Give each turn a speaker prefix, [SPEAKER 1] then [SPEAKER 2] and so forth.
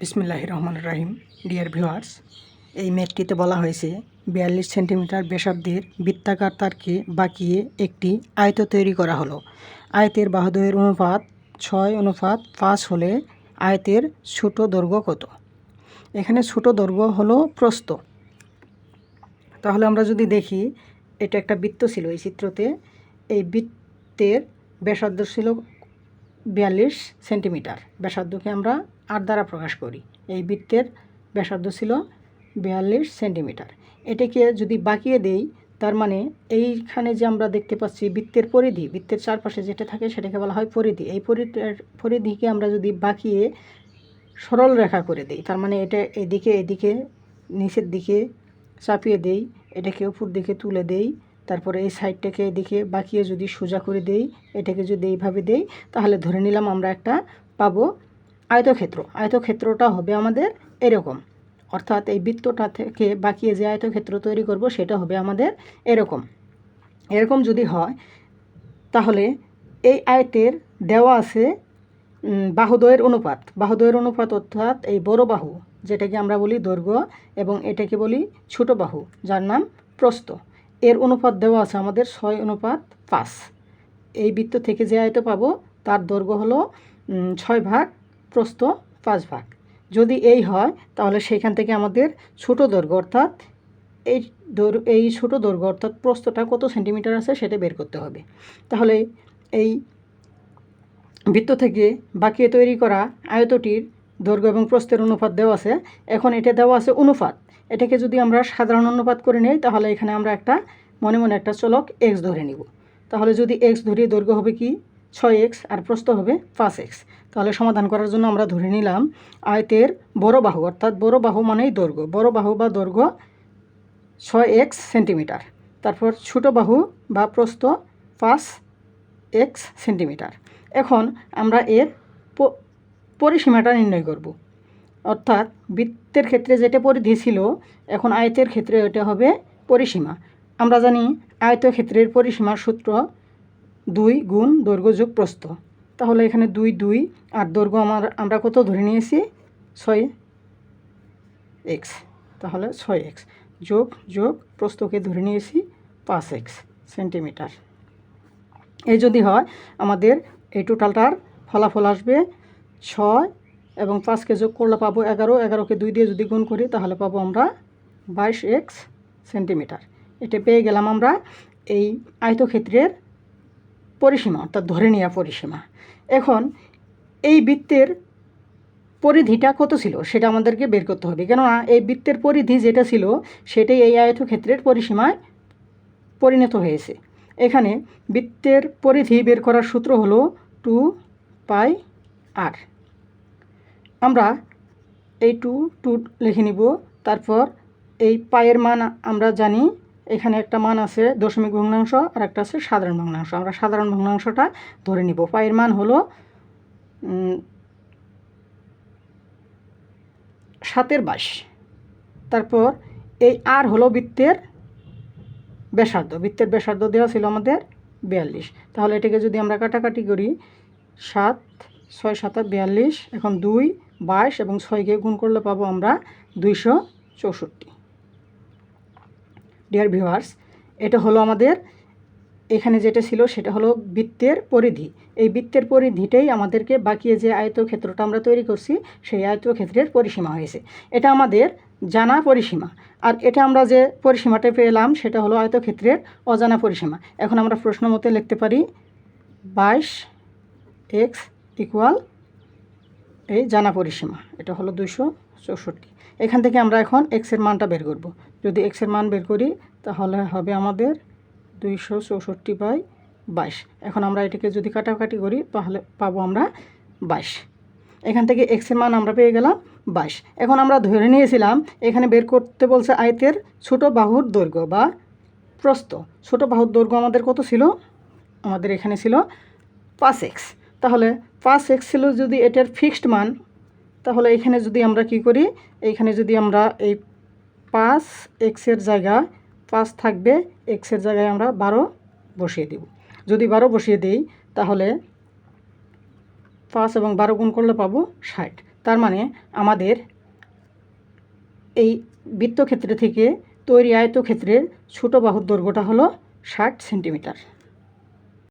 [SPEAKER 1] বিসমিল্লাহ রহমান রাহিম dear viewers এই ম্যাপটিতে বলা হয়েছে, বিয়াল্লিশ সেন্টিমিটার ব্যাসার্ধের বৃত্তাকার তারকে বাঁকিয়ে একটি আয়ত তৈরি করা হলো। আয়তের বাহুদয়ের অনুপাত ছয় অনুপাত পাঁচ হলে আয়তের ছোট দৈর্ঘ্য কত? এখানে ছোট দৈর্ঘ্য হলো প্রস্থ। তাহলে আমরা যদি দেখি, এটা একটা বৃত্ত ছিল। এই চিত্রতে এই বৃত্তের ব্যাসার্ধ ছিল বিয়াল্লিশ সেন্টিমিটার। ব্যাসার্ধকে আমরা আট দ্বারা প্রকাশ করি। এই বৃত্তের ব্যাসার্ধ ছিল বিয়াল্লিশ সেন্টিমিটার। এটাকে যদি বাঁকিয়ে দেই, তার মানে এইখানে যে আমরা দেখতে পাচ্ছি বৃত্তের পরিধি, বৃত্তের চারপাশে যেটা থাকে সেটাকে বলা হয় পরিধি। এই পরিধিকে আমরা যদি বাঁকিয়ে সরল রেখা করে দিই, তার মানে এটা এদিকে এদিকে, নিচের দিকে চাপিয়ে দেই, এটাকে উপর দিকে তুলে দেই তারপরে এই সাইডটাকে এদিকে বাঁকিয়ে যদি সোজা করে দেই এটাকে যদি এইভাবে দেই তাহলে ধরে নিলাম আমরা একটা পাবো আয়তক্ষেত্র। আয়তক্ষেত্রটা হবে আমাদের এরকম। অর্থাৎ এই বৃত্তটা থেকে বাঁকিয়ে যে আয়তক্ষেত্র তৈরি করব সেটা হবে আমাদের এরকম। এরকম যদি হয় তাহলে এই আয়তের দেওয়া আছে উম, বাহুদ্বয়ের অনুপাত। বাহুদ্বয়ের অনুপাত অর্থাৎ এই বড় বাহু যেটাকে আমরা বলি দৈর্ঘ্য এবং এটাকে বলি ছোট বাহু যার নাম প্রস্থ। এর অনুপাত দেওয়া আছে আমাদের ছয় অনুপাত পাঁচ। এই বৃত্ত থেকে যে আয়ত পাবো, তার দৈর্ঘ্য হলো ছয় ভাগ, প্রস্থ পাঁচ ভাগ। যদি এই হয়, তাহলে সেখান থেকে আমাদের ছোট দৈর্ঘ্য, অর্থাৎ এই দৈর্ঘ্য, এই ছোট দৈর্ঘ্য, অর্থাৎ প্রস্থটা কত সেন্টিমিটার আছে সেটা বের করতে হবে। তাহলে এই বৃত্ত থেকে বাঁকিয়ে তৈরি করা আয়তটির দৈর্ঘ্য এবং প্রস্থের অনুপাত দেওয়া আছে। এখন এটা দেওয়া আছে অনুপাত। এটাকে যদি আমরা সাধারণ অনুপাত করে নিই, তাহলে এখানে আমরা একটা মনে মনে একটা চলক এক্স ধরে নিব। তাহলে যদি এক্স ধরি, দৈর্ঘ্য হবে কি? ছয় এক্স আর প্রস্থ হবে পাঁচ এক্স তাহলে সমাধান করার জন্য আমরা ধরে নিলাম আয়তের বড় বাহু, অর্থাৎ বড় বাহু মানেই দৈর্ঘ্য। বড় বাহু বা দৈর্ঘ্য ছয় এক্স সেন্টিমিটার। তারপর ছোট বাহু বা প্রস্থ পাঁচ এক্স সেন্টিমিটার। এখন আমরা এর পরিসীমাটা নির্ণয় করব। অর্থাৎ বৃত্তের ক্ষেত্রে যেটা পরিধি ছিল, এখন আয়তের ক্ষেত্রে এটা হবে পরিসীমা। আমরা জানি আয়তক্ষেত্রের পরিসীমার সূত্র দুই গুণ দৈর্ঘ্য যোগ প্রস্থ। তাহলে এখানে দুই দুই আর দৈর্ঘ্য আমার, আমরা কত ধরে নিয়েছি? ছয় এক্স। তাহলে ছয় এক্স। যোগ যোগ প্রস্থকে ধরে নিয়েছি পাঁচ এক্স সেন্টিমিটার। এই যদি হয়, আমাদের এই টোটালটার ফলাফল আসবে ছয় এবং পাঁচকে যোগ করলে পাবো এগারো। এগারোকে দুই দিয়ে যদি গুণ করি, তাহলে পাবো আমরা বাইশ এক্স সেন্টিমিটার। এটা পেয়ে গেলাম আমরা এই আয়তক্ষেত্রের পরিসীমা, অর্থাৎ ধরে নেওয়া পরিসীমা। এখন এই বৃত্তের পরিধিটা কত ছিল সেটা আমাদেরকে বের করতে হবে। কেননা এই বৃত্তের পরিধি যেটা ছিল, সেটাই এই আয়তক্ষেত্রের পরিসীমায় পরিণত হয়েছে। এখানে বৃত্তের পরিধি বের করার সূত্র হলো টু পাই আর। আমরা এই টু টু লিখে নিব। তারপর এই পায়ের মান আমরা জানি, এখানে একটা মান আছে দশমিক ভগ্নাংশ আর একটা আছে সাধারণ ভগ্নাংশ। আমরা সাধারণ ভগ্নাংশটা ধরে নিব। পায়ের মান হলো সাতের বাইশ। তারপর এই আর হলো বৃত্তের ব্যাসার্ধ। বৃত্তের ব্যাসার্ধ দেওয়া ছিল আমাদের বিয়াল্লিশ। তাহলে এটাকে যদি আমরা কাটাকাটি করি, সাত ছয় সাত বিয়াল্লিশ, এখন দুই, বাইশ এবং ছয়কে গুণ করলে পাবো আমরা দুইশো চৌষট্টি। ডিয়ার ভিউয়ার্স এটা হলো আমাদের, এখানে যেটা ছিল সেটা হলো বৃত্তের পরিধি। এই বৃত্তের পরিধিটাই আমাদেরকে বাকিয়ে যে আয়তক্ষেত্রটা আমরা তৈরি করছি, সেই আয়তক্ষেত্রের পরিসীমা হয়েছে। এটা আমাদের জানা পরিসীমা। আর এটা আমরা যে পরিসীমাটা পেলাম, সেটা হলো আয়তক্ষেত্রের অজানা পরিসীমা। এখন আমরা প্রশ্ন মতে লিখতে পারি, বাইশ এক্স ইকুয়াল এই জানা পরিসীমা, এটা হলো দুশো চৌষট্টি। এখান থেকে আমরা এখন এক্সের মানটা বের করব। যদি এক্সের মান বের করি, তাহলে হবে আমাদের দুইশো চৌষট্টি বাই বাইশ। এখন আমরা এটাকে যদি কাটাকাটি করি, তাহলে পাবো আমরা বাইশ। এখান থেকে এক্সের মান আমরা পেয়ে গেলাম বাইশ। এখন আমরা ধরে নিয়েছিলাম, এখানে বের করতে বলছে আয়তের ছোট বাহুর দৈর্ঘ্য বা প্রস্থ। ছোট বাহুর দৈর্ঘ্য আমাদের কত ছিল? আমাদের এখানে ছিল পাঁচ এক্স। তাহলে পাঁচ এক্স ছিল যদি এটার ফিক্সড মান, তাহলে এখানে যদি আমরা কি করি, এইখানে যদি আমরা এই পাঁচ এক্সের জায়গা, পাঁচ থাকবে এক্সের জায়গায় আমরা বারো বসিয়ে দেব। যদি বারো বসিয়ে দিই, তাহলে পাঁচ এবং বারো গুণ করলে পাবো ষাট। তার মানে আমাদের এই বৃত্তক্ষেত্র থেকে তৈরি আয়তক্ষেত্রের ছোটো বাহুর দৈর্ঘ্যটা হলো ষাট সেন্টিমিটার।